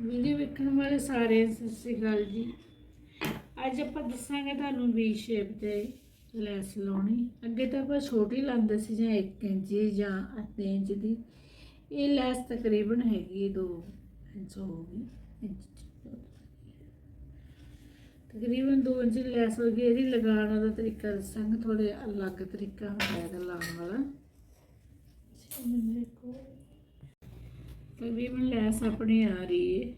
Video ਵੇਖਣ ਵਾਲੇ ਸਾਰੇ ਸਤਿ ਸ਼੍ਰੀ ਅਕਾਲ ਜੀ। ਅੱਜ ਆਪਾਂ ਦੱਸਾਂਗੇ ਤੁਹਾਨੂੰ ਵੀ ਸ਼ੇਪ ਤੇ ਲੈਸ ਲਾਉਣੀ। ਅੱਗੇ ਤਾਂ ਆਪਾਂ ਛੋਟੀ ਲਾਉਂਦੇ ਸੀ ਜਾਂ 1 ਇੰਚ ਜਾਂ 8 ਇੰਚ ਦੀ। ਇਹ ਲੈਸ ਤਕਰੀਬਨ ਹੈਗੀ 2 ਇੰਚ ਹੋਊਗੀ ਇੰਚ ਤਕਰੀਬਨ 2 ਇੰਚ ਲੈਸ ਹੋ ਗਈ। ਇਹਦੀ ਲਗਾਉਣ ਦਾ ਤਰੀਕਾ ਦੱਸਾਂਗੇ। ਥੋੜੇ ਅਲੱਗ ਤਰੀਕਾ ਹੁੰਦਾ ਇਹਦਾ ਲਾਉਣ ਵਾਲਾ। ਮੇਰੇ ਕੋਲ ਤਕਰੀਬਨ ਲੈਸ ਆਪਣੀ ਆ ਰਹੀ ਹੈ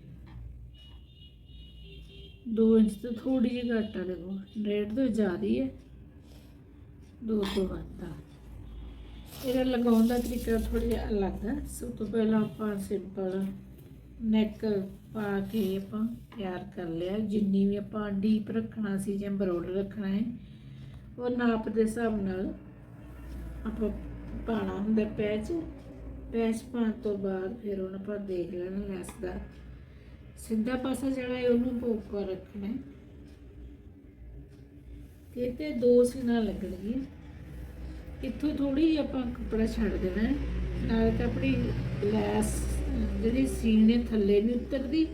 2 ਇੰਚ ਤੋਂ ਥੋੜੀ ਜਿਹੀ ਘੱਟ ਆ ਦੇਖੋ, ਡੇਢ ਤੋਂ ਜ਼ਿਆਦਾ ਹੈ 2 ਤੋਂ ਵੱਧ ਆ। ਇਹਦਾ ਲਗਾਉਣ ਦਾ ਤਰੀਕਾ ਥੋੜਾ ਜਿਹਾ ਅਲੱਗ ਹੈ ਸਭ ਤੋਂ ਪਹਿਲਾਂ ਆਪਾਂ ਸਿੰਪਲ ਨੈਕ ਪਾ ਕੇ ਆਪਾਂ ਤਿਆਰ ਕਰ ਲਿਆ। ਜਿੰਨੀ ਵੀ ਆਪਾਂ ਡੀਪ ਰੱਖਣਾ ਸੀ ਜਾਂ ਬਰੋਡ ਰੱਖਣਾ ਹੈ ਉਹ ਨਾਪ ਦੇ ਹਿਸਾਬ ਨਾਲ ਆਪਾਂ ਪਾਣਾ ਹੁੰਦਾ ਪੈਚ। ਪੈਸ ਪਾਉਣ ਤੋਂ ਬਾਅਦ ਫਿਰ ਉਹਨੂੰ ਆਪਾਂ ਦੇਖ ਲੈਣਾ ਲੈਸ ਦਾ। ਸਿੱਧਾ ਪਾਸਾ ਜਿਹੜਾ ਹੈ ਉਹਨੂੰ ਉੱਪਰ ਰੱਖਣਾ ਹੈ। ਕਿਤੇ ਦੋ ਸੀਨਾ ਲੱਗਣਗੀਆਂ। ਇੱਥੋਂ ਥੋੜੀ ਜਿਹੀ ਆਪਾਂ ਕੱਪੜਾ ਛੱਡ ਦੇਣਾ ਨਾਲ ਤਾਂ ਆਪਣੀ ਲੈਸ, ਜਿਹੜੀ ਸੀਨ ਹੈ ਥੱਲੇ ਨਹੀਂ ਉਤਰਦੀ।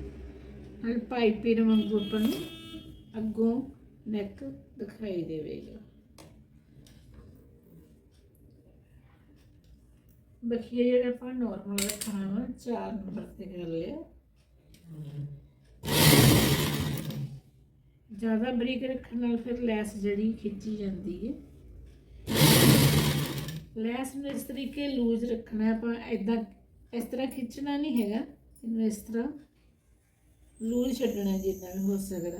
ਨਾਲ ਪਾਈਪਿੰਗ ਵਾਂਗੂ ਆਪਾਂ ਨੂੰ ਅੱਗੋਂ ਨੈਕ ਦਿਖਾਈ ਦੇਵੇਗਾ। ਬਖੀਏ ਜਿਹੜਾ ਆਪਾਂ ਨਾਰਮਲ ਰੱਖਣਾ ਵਾ 4 ਨੰਬਰ ਤੇ ਕਰ ਲਿਆ। ਜ਼ਿਆਦਾ ਬਰੀਕ ਰੱਖਣ ਨਾਲ ਫਿਰ ਲੈਸ ਜਿਹੜੀ ਖਿੱਚੀ ਜਾਂਦੀ ਹੈ ਲੈਸ ਨੂੰ ਇਸ ਤਰੀਕੇ ਲੂਜ਼ ਰੱਖਣਾ ਆਪਾਂ ਇਦਾਂ ਇਸ ਤਰ੍ਹਾਂ ਖਿੱਚਣਾ ਨਹੀਂ ਹੈਗਾ, ਇਹਨੂੰ ਇਸ ਤਰ੍ਹਾਂ ਲੂਜ਼ ਛੱਡਣਾ ਜਿੰਨਾ ਵੀ ਹੋ ਸਕਦਾ।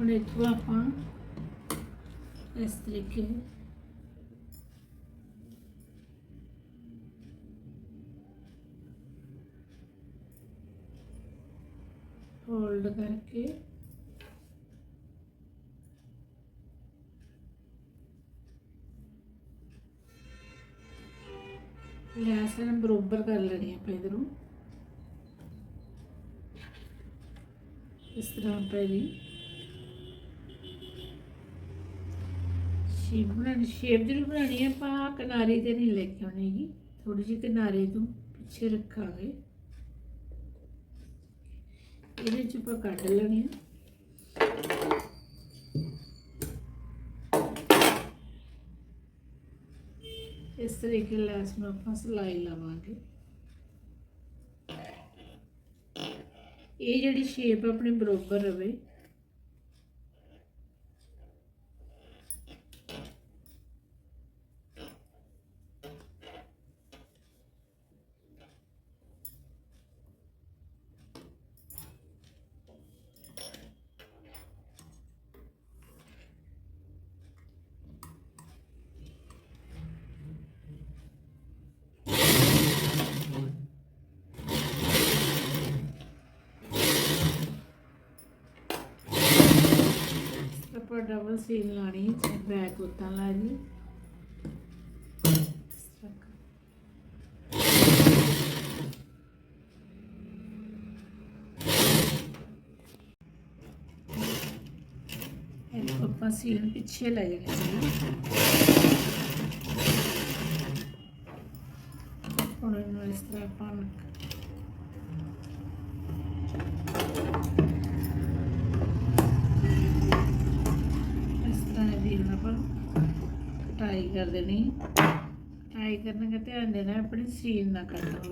ਹੁਣ ਇੱਥੋਂ ਆਪਾਂ ਇਸ ਤਰੀਕੇ ਫੋਲਡ ਕਰਕੇ ਲੈਸ ਨੂੰ ਬਰੋਬਰ ਕਰ ਲੈਣੀ ਆਪਾਂ ਇਧਰੋਂ ਇਸ ਤਰ੍ਹਾਂ ਪਹਿਲੀ ਸ਼ੇਪ ਬਣਾਉਣੀ, ਸ਼ੇਪ ਜਿਹੜੀ ਬਣਾਉਣੀ ਹੈ ਆਪਾਂ ਕਿਨਾਰੇ ਤੇ ਨਹੀਂ ਲੈ ਕੇ ਆਉਣੀ ਗੀ ਥੋੜੀ ਜਿਹੀ ਕਿਨਾਰੇ ਤੋਂ ਪਿੱਛੇ ਰੱਖਾਂਗੇ। ਇਹਦੇ ਚ ਆਪਾਂ ਕੱਢ ਲੈਣੀ ਆ। ਇਸ ਤਰੀਕੇ ਲੈਸ ਨੂੰ ਆਪਾਂ ਸਿਲਾਈ ਲਵਾਂਗੇ। ਇਹ ਜਿਹੜੀ ਸ਼ੇਪ ਆਪਣੀ ਬਰੋਬਰ ਰਵੇ ਆਪਾਂ ਡਬਲ ਸੀਨ ਲਾਣੀ ਹੈ ਬੈਕ ਉਤਾਂ ਲਾ ਜੀ ਆਪਾਂ ਸੀਨ ਪਿੱਛੇ ਲੈ ਜਾਣਾ ਹੁਣ ਇਹਨੂੰ ਇਸ ਤਰ੍ਹਾਂ ਆਪਾਂ ਇਸ ਤਰ੍ਹਾਂ ਦੀ ਹੁਣ ਆਪਾਂ ਕਟਾਈ ਕਰ ਦੇਣੀ ਕਟਾਈ ਕਰਨ ਦਾ ਧਿਆਨ ਦੇਣਾ ਆਪਣੀ ਸੀਨ ਨਾ ਕੱਟ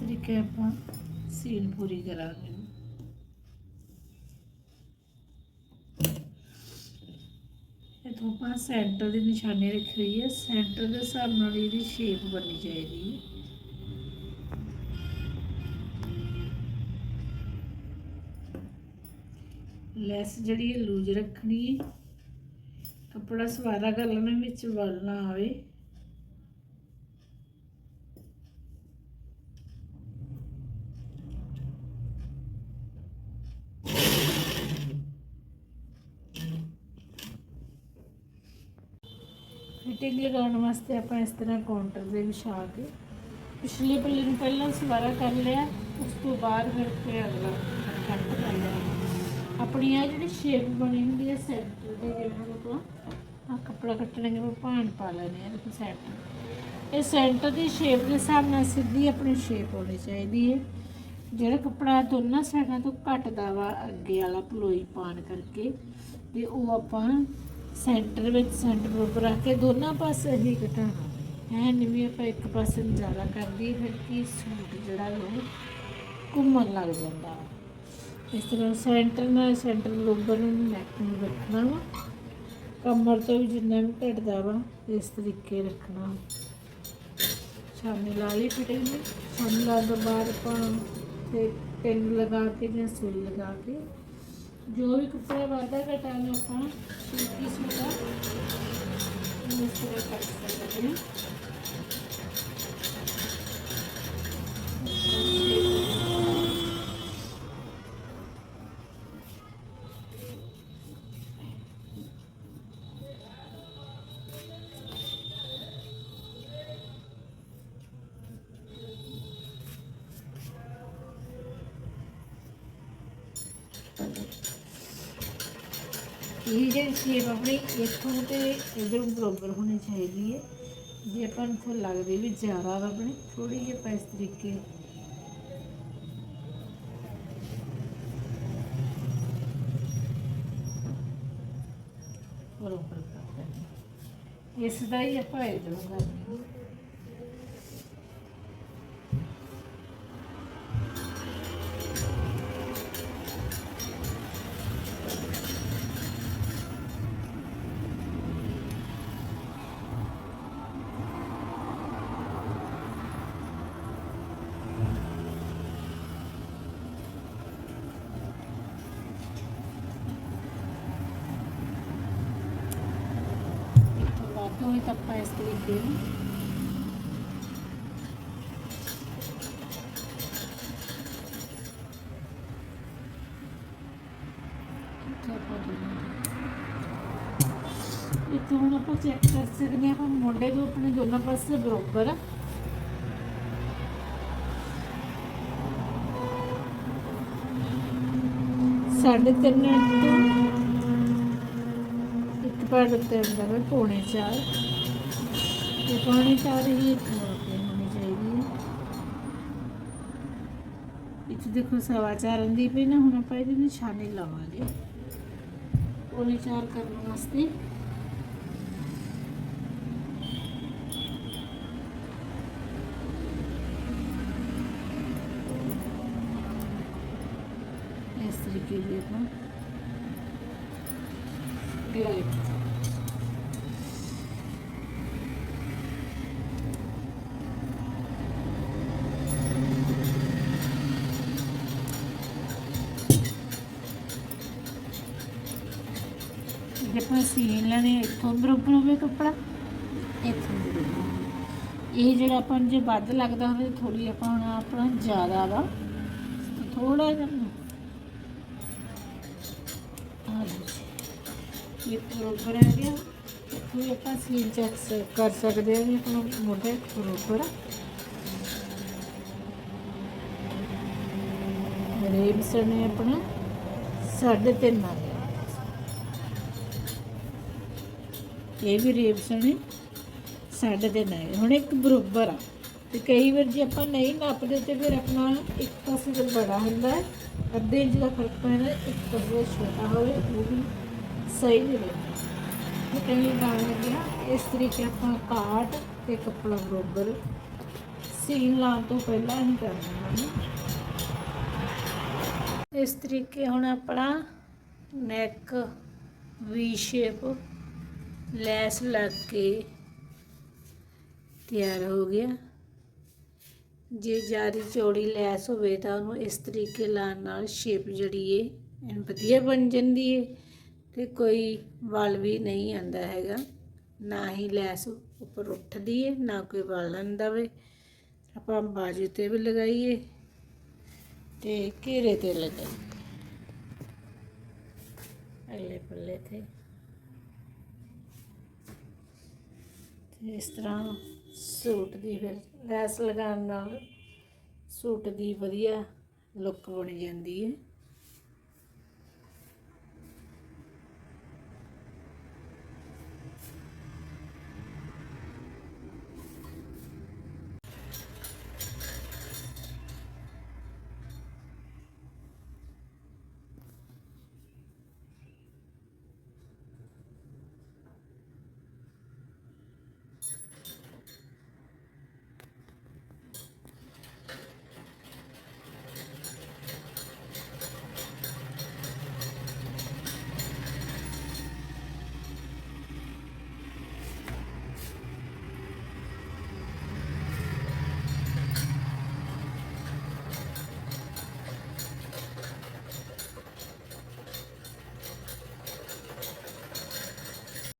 ਤਰੀਕੇ ਆਪਾਂ ਸੀਲ ਪੂਰੀ ਕਰਾਂਗੇ। ਇਥੋਂ ਆਪਾਂ ਸੈਂਟਰ ਦੀ ਨਿਸ਼ਾਨੀ ਰੱਖੀ ਹੋਈ ਹੈ। ਸੈਂਟਰ ਦੇ ਹਿਸਾਬ ਨਾਲ ਇਹਦੀ ਸ਼ੇਪ ਬਣਨੀ ਚਾਹੀਦੀ ਹੈ। ਲੈਸ ਜਿਹੜੀ ਹੈ ਲੂਜ ਰੱਖਣੀ ਹੈ। ਕੱਪੜਾ ਸਵਾਰਾ ਕਰ ਲੈਣਾ ਵਿੱਚ ਵਲ ਨਾ ਆਵੇ। ਫਿਟਿੰਗ ਲਗਾਉਣ ਵਾਸਤੇ ਆਪਾਂ ਇਸ ਤਰ੍ਹਾਂ ਕਾਊਂਟਰ ਦੇ ਵਿਛਾ ਕੇ ਪਿਛਲੇ ਪੱਲੇ ਨੂੰ ਪਹਿਲਾਂ ਸਵਾਰਾ ਕਰ ਲਿਆ, ਉਸ ਤੋਂ ਬਾਅਦ ਫਿਰ ਤੇ ਅਗਲਾ ਕੱਟ ਕਰ ਲਿਆ। ਆਪਣੀ ਆ ਜਿਹੜੀ ਸ਼ੇਪ ਬਣੀ ਹੁੰਦੀ ਹੈ ਸੈਂਟਰ ਦੇ ਜਿਵੇਂ ਆਪਾਂ ਆ ਕੱਪੜਾ ਕੱਟਣੇ ਦੇ ਭਾਣ ਪਾ ਲੈਣੇ ਆ ਦੇਖੋ ਸੈਂਟਰ ਇਹ ਸੈਂਟਰ ਦੀ ਸ਼ੇਪ ਦੇ ਹਿਸਾਬ ਨਾਲ ਸਿੱਧੀ ਆਪਣੀ ਸ਼ੇਪ ਹੋਣੀ ਚਾਹੀਦੀ ਹੈ। ਜਿਹੜਾ ਕੱਪੜਾ ਦੋਨਾਂ ਸਾਈਡਾਂ ਤੋਂ ਘਟਦਾ ਵਾ, ਅੱਗੇ ਵਾਲਾ ਪਲੋਈ ਪਾਣ ਕਰਕੇ, ਤੇ ਉਹ ਆਪਾਂ ਸੈਂਟਰ ਵਿੱਚ ਸੈਂਟਰ ਬਰਾਬਰ ਰੱਖ ਕੇ ਦੋਨਾਂ ਪਾਸੇ ਹੀ ਘਟਾਉਣਾ ਹੈ ਨਹੀਂ ਵੀ ਆਪਾਂ ਇੱਕ ਪਾਸੇ ਨੂੰ ਜ਼ਿਆਦਾ ਕਰਦੀ ਫਿਰ ਕੀ ਸੂਟ ਜਿਹੜਾ ਉਹ ਘੁੰਮਣ ਲੱਗ ਜਾਂਦਾ। ਇਸ ਤਰ੍ਹਾਂ ਸੈਂਟਰ ਨਾਲ ਸੈਂਟਰ ਬਰਾਬਰ ਨੂੰ ਨੈਕ ਨੂੰ ਰੱਖਣਾ ਵਾ। ਕਮਰ ਤੋਂ ਵੀ ਜਿੰਨਾ ਵੀ ਘਟਦਾ ਵਾ, ਇਸ ਤਰੀਕੇ ਰੱਖਣਾ। ਛਾਨੀ ਲਾ ਲਈ ਫਿਟਿੰਗ ਦੀ ਛਾਨੀ ਲਾਉਣ ਤੋਂ ਬਾਅਦ ਆਪਾਂ ਤੇ ਪਿੰਨ ਲਗਾ ਕੇ ਜਾਂ ਸੂਈ ਲਗਾ ਕੇ ਜੋ ਵੀ ਕੱਪੜਾ ਵਾਧਾ ਘਟਾਣਾ ਆਪਾਂ ਸੂਤੀ ਸੂਟਾ ਇਸ ਤਰ੍ਹਾਂ ਕਰ ਸਕਦੇ ਹਾਂ। ਇਹ ਜਿਹੜੀ ਸ਼ੇਪ ਆਪਣੀ ਇੱਥੋਂ ਤੇ ਇਧਰ ਬਰਾਬਰ ਹੋਣੀ ਚਾਹੀਦੀ ਹੈ। ਜੇ ਆਪਾਂ ਨੂੰ ਇੱਥੋਂ ਲੱਗਦੀ ਵੀ ਜ਼ਿਆਦਾ ਵਾ ਆਪਣੀ ਥੋੜੀ ਜਿਹੀ ਆਪਾਂ ਇਸ ਤਰੀਕੇ ਬਰਾਬਰ ਕਰ ਦੇਣੀ ਇਸ ਦਾ ਹੀ ਆਪਾਂ ਇਧਰੋਂ ਕਰਨੀ ਹੈ ਵਾਧੂ ਹੀ ਤਾਂ ਆਪਾਂ ਇਸ ਤਰੀਕੇ ਆਪਾਂ ਚੈੱਕ ਕਰ ਸਕਦੇ ਆਪਾਂ ਮੋਢੇ ਤੋਂ ਆਪਣੇ ਦੋਨਾਂ ਪਾਸੇ ਬਰੋਬਰ ਆ ਸਾਢੇ ਤਿੰਨ ਇੰਚ ਤੋਂ ਇੱਕ ਪੜ ਉੱਤੇ ਹੁੰਦਾ ਪੌਣੇ ਚਾਰ ਤੇ ਪੌਣੇ ਚਾਰ ਹੀ ਇੱਕ ਮੋੜ ਤੇ ਹੋਣੀ ਚਾਹੀਦੀ ਹੈ ਇੱਥੇ ਦੇਖੋ ਸਵਾ ਚਾਰ ਆਂਦੀ ਪਈ ਨਾ ਹੁਣ ਆਪਾਂ ਇਹਦੀ ਨਿਸ਼ਾਨੀ ਲਾਵਾਂਗੇ ਪੌਣੇ ਚਾਰ ਕਰਨ ਵਾਸਤੇ ਇਸ ਤਰੀਕੇ ਦੀ ਆਪਾਂ ਗਲਾਈ ਜੇ ਆਪਾਂ ਸੀਨ ਲੈਣੇ ਇੱਥੋਂ ਬਰੋਬਰ ਹੋਵੇ ਕੱਪੜਾ? ਇੱਥੋਂ ਬਰੋਬਰ। ਇਹ ਜਿਹੜਾ ਆਪਾਂ ਨੂੰ ਜੇ ਵੱਧ ਲੱਗਦਾ ਹੋਵੇ ਥੋੜੀ ਆਪਾਂ ਹੁਣ ਆਪਣਾ ਜ਼ਿਆਦਾ ਵਾ। ਥੋੜਾ ਜਿਹਾ ਨਾ। ਇਹ ਬਰੋਬਰ ਹੈ ਗਿਆ। ਇੱਥੋਂ ਆਪਾਂ ਸੀਨ ਚੈੱਕ ਕਰ ਸਕਦੇ ਹਾਂ ਵੀ ਆਪਣਾ ਮੋਢਾ ਬਰੋਬਰ ਆ। ਰੇਬ ਸਣੇ ਆਪਣਾ ਸਾਢੇ ਤਿੰਨ ਆ ਗਿਆ ਇਹ ਵੀ ਰੇਬ ਨੇ ਸਾਢੇ ਤਿੰਨ ਆ ਹੁਣ ਇੱਕ ਬਰੋਬਰ ਆ। ਤੇ ਕਈ ਵਾਰ ਜੇ ਆਪਾਂ ਨਹੀਂ ਨਾਪਦੇ ਤੇ ਫਿਰ ਆਪਣਾ ਇੱਕ ਪਾਸੇ ਤੋਂ ਬੜਾ ਹੁੰਦਾ ਹੈ। ਅੱਧੇ ਇੰਚ ਦਾ ਫ਼ਰਕ ਪੈਂਦਾ ਇੱਕ ਪਾਸੇ ਦਾ ਛੋਟਾ ਹੋਵੇ, ਉਹ ਵੀ ਸਹੀ ਨਹੀਂ ਰਹਿੰਦਾ। ਫਿਟਿੰਗ ਲਗਾਉਣ ਲੱਗਿਆ ਇਸ ਤਰੀਕੇ ਆਪਾਂ ਕਾਟ ਤੇ ਕੱਪੜਾ ਬਰੋਬਰ ਸੀਨ ਲਾਉਣ ਤੋਂ ਪਹਿਲਾਂ ਹੀ ਕਰ ਹੈ। ਇਸ ਤਰੀਕੇ ਹੁਣ ਆਪਣਾ ਨੈਕ ਵੀ ਸ਼ੇਪ ਲੈਸ ਲੱਗ ਕੇ ਤਿਆਰ ਹੋ ਗਿਆ। ਜੇ ਜ਼ਿਆਦਾ ਚੌੜੀ ਲੈਸ ਹੋਵੇ ਤਾਂ ਉਹਨੂੰ ਇਸ ਤਰੀਕੇ ਲਾਉਣ ਨਾਲ ਸ਼ੇਪ ਜਿਹੜੀ ਏ ਐਨ ਵਧੀਆ ਬਣ ਜਾਂਦੀ ਏ ਤੇ ਕੋਈ ਵਲ ਵੀ ਨਹੀਂ ਆਂਦਾ ਹੈਗਾ। ਨਾ ਹੀ ਲੈਸ ਉੱਪਰ ਉੱਠਦੀ ਏ, ਨਾ ਕੋਈ ਵਲ ਆਂਦਾ ਵੇ। ਆਪਾਂ ਬਾਜੂ ਤੇ ਵੀ ਲਗਾਈਏ ਤੇ ਘੇਰੇ ਤੇ ਲਗਾਈਏ। ਅਗਲੇ ਪੱਲੇ ਤੇ। ਤੇ ਇਸ ਤਰ੍ਹਾਂ ਸੂਟ ਦੀ ਫਿਰ ਲੈਸ ਲਗਾਉਣ ਨਾਲ ਸੂਟ ਦੀ ਵਧੀਆ ਲੁੱਕ ਬਣ ਜਾਂਦੀ ਹੈ।